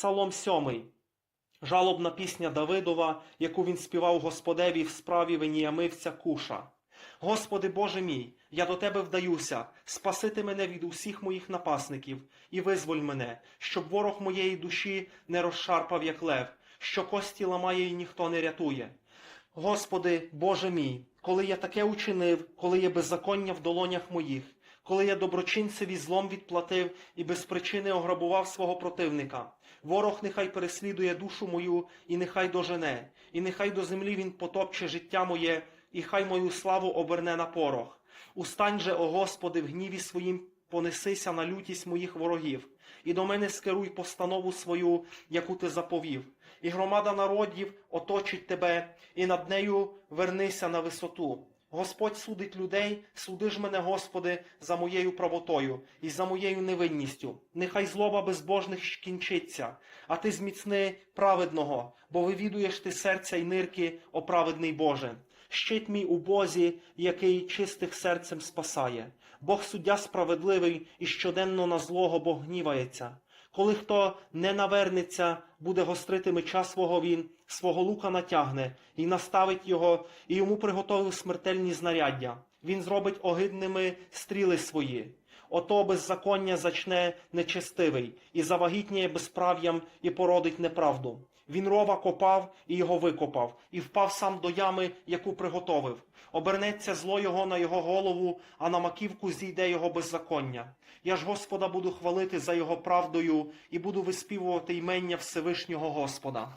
Псалом сьомий. Жалобна пісня Давидова, яку він співав Господеві в справі Веніямивця Куша. Господи Боже мій, я до Тебе вдаюся, спасити мене від усіх моїх напасників і визволь мене, щоб ворог моєї душі не розшарпав, як лев, що кості ламає і ніхто не рятує. Господи, Боже мій, коли я таке учинив, коли є беззаконня в долонях моїх, коли я доброчинцеві злом відплатив і без причини ограбував свого противника. Ворог нехай переслідує душу мою і нехай дожене, і нехай до землі він потопче життя моє, і хай мою славу оберне на порох. Устань же, о Господи, в гніві своїм понесися на лютість моїх ворогів, і до мене скеруй постанову свою, яку ти заповів. І громада народів оточить тебе, і над нею вернися на висоту. Господь судить людей, суди ж мене, Господи, за моєю правотою і за моєю невинністю. Нехай злоба безбожних кінчиться, а ти зміцни праведного, бо вивідуєш ти серця й нирки, о праведний Боже. Щит мій у Бозі, який чистих серцем спасає. Бог суддя справедливий, і щоденно на злого Бог гнівається. Коли хто не навернеться, буде гострити меча свого він, свого лука натягне, і наставить його, і йому приготовив смертельні знаряддя. Він зробить огидними стріли свої. Ото беззаконня зачне нечестивий, і завагітніє безправ'ям, і породить неправду. Він рова копав і його викопав, і впав сам до ями, яку приготовив. Обернеться зло його на його голову, а на маківку зійде його беззаконня. Я ж Господа буду хвалити за його правдою і буду виспівувати ймення Всевишнього Господа.